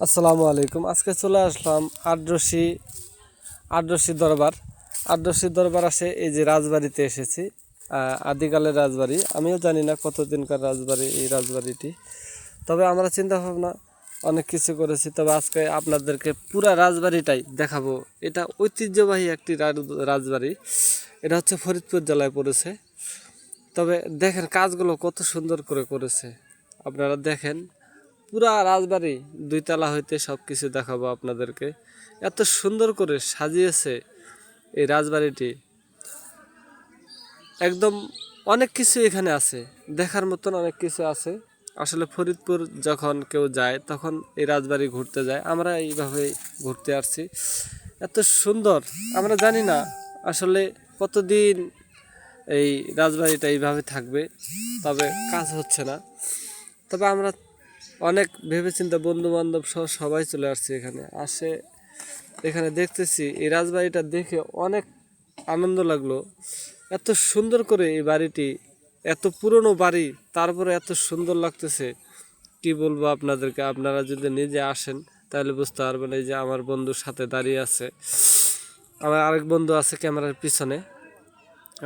আসসালামু আলাইকুম। আজকে চলে আসলাম আদ্রসি আদ্রসি দরবার। আদ্রসি দরবার আসে এই যে রাজবাড়িতে এসেছি আদিকালের রাজবাড়ি। আমিও জানি না কতদিনকার রাজবাড়ি, এই রাজবাড়িটি। তবে আমরা চিন্তা ভাবনা অনেক কিছু করেছি। তবে আজকে আপনাদেরকে পুরা রাজবাড়িটাই দেখাবো। এটা ঐতিহ্যবাহী একটি রাজ- রাজবাড়ি। এটা হচ্ছে ফরিদপুর জেলায় পড়েছে। তবে দেখেন কাজগুলো কত সুন্দর করে করেছে। আপনারা দেখেন। পুরা রাজবাড়ি দুইতলা হইতে সব কিছু দেখাবো আপনাদেরকে। এত সুন্দর করে সাজিয়েছে এই রাজবাড়িটি। একদম অনেক কিছু এখানে আছে, দেখার মতন অনেক কিছু আছে। আসলে ফরিদপুর যখন কেউ যায়, তখন এই রাজবাড়ি ঘুরতে যায়। আমরা এইভাবে ঘুরতে আসছি। এত সুন্দর, আমরা জানি না আসলে কতদিন এই রাজবাড়িটা এইভাবে থাকবে, তবে কাজ হচ্ছে না। তবে আমরা অনেক ভেবেচিন্তে বন্ধু বান্ধব সহ সবাই চলে আসছে এখানে। আসে, এখানে দেখতেছি, এই রাজবাড়িটা দেখে অনেক আনন্দ লাগল। এত সুন্দর করে এই বাড়িটি, এত পুরনো বাড়ি, তারপরে এত সুন্দর লাগতেছে। কি বলব আপনাদেরকে, আপনারা যদি নিজে আসেন, তাহলে বুঝতে পারবেন এই যে আমার বন্ধুর সাথে দাঁড়িয়ে আছে। আমার আরেক বন্ধু আছে ক্যামেরার পিছনে।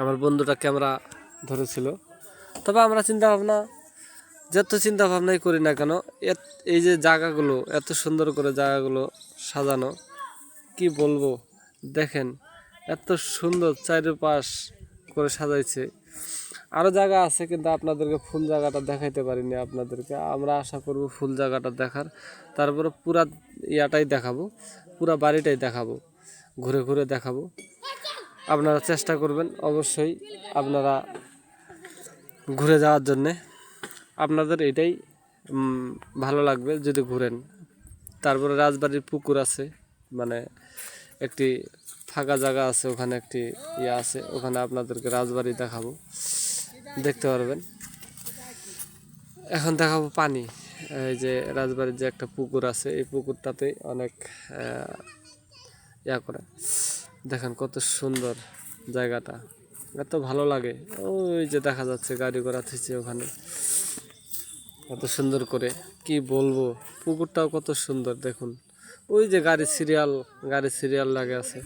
আমার বন্ধুটা ক্যামেরা ধরেছিল। তবে আমরা চিন্তা ভাবনা যত চিন্তা ভাবনাই করি না কেন এই যে জায়গাগুলো, এত সুন্দর করে জায়গাগুলো সাজানো, কি বলব? দেখেন, এত সুন্দর চারিপাশ করে সাজাইছে। আরও জায়গা আছে কিন্তু আপনাদেরকে ফুল জায়গাটা দেখাইতে পারিনি আপনাদেরকে। আমরা আশা করব ফুল জায়গাটা দেখার। তারপরে পুরা ইয়াটাই দেখাবো, পুরা বাড়িটাই দেখাবো, ঘুরে ঘুরে দেখাবো। আপনারা চেষ্টা করবেন অবশ্যই আপনারা ঘুরে যাওয়ার জন্যে। আপনাদের এটাই ভালো লাগবে যদি ঘুরেন। তারপরে রাজবাড়ির পুকুর আছে মানে একটি ফাঁকা জায়গা আছে, ওখানে একটি ইয়ে আছে, ওখানে আপনাদেরকে রাজবাড়ি দেখাবো। দেখতে পারবেন। এখন দেখাবো পানি। এই যে রাজবাড়ির যে একটা পুকুর আছে, এই পুকুরটাতে অনেক ইয়া করে। দেখেন কত সুন্দর জায়গাটা। এত ভালো লাগে। ওই যে দেখা যাচ্ছে গাড়ি ঘোড়া থিছে ওখানে। কত সুন্দর করে। কি বলব? পুকুরটাও কত সুন্দর, দেখুন। ওই যে গাড়ি সিরিয়াল গাড়ি সিরিয়াল লাগে আছে।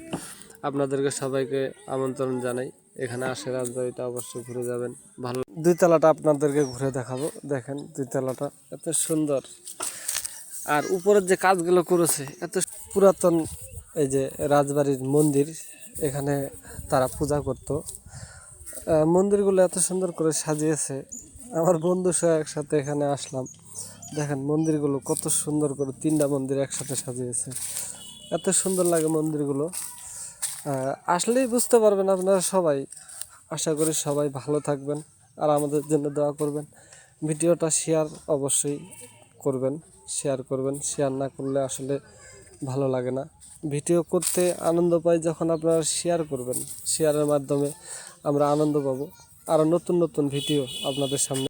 আপনাদেরকে সবাইকে আমন্ত্রণ জানাই। এখানে আসে রাজবাড়িটা অবশ্যই ঘুরে যাবেন। ভালো দুই তলাটা আপনাদেরকে ঘুরে দেখাবো। দেখেন দুই তলাটা এত সুন্দর। আর উপরের যে কাজগুলো করেছে, এত পুরাতন এই যে রাজবাড়ির মন্দির, এখানে তারা পূজা করতো। মন্দিরগুলো এত সুন্দর করে সাজিয়েছে। আমার বন্ধু সহ একসাথে এখানে আসলাম। দেখেন মন্দিরগুলো কত সুন্দর করে তিনটা মন্দির একসাথে সাজিয়েছে। এত সুন্দর লাগে মন্দিরগুলো। আসলেই বুঝতে পারবেন আপনারা সবাই। আশা করি সবাই ভালো থাকবেন আর আমাদের জন্য দোয়া করবেন। ভিডিওটা শেয়ার অবশ্যই করবেন শেয়ার করবেন। শেয়ার না করলে আসলে ভালো লাগে না। ভিডিও করতে আনন্দ পাই যখন আপনারা শেয়ার করবেন। শেয়ারের মাধ্যমে আমরা আনন্দ পাবো। আরও নতুন নতুন ভিডিও আপনাদের সামনে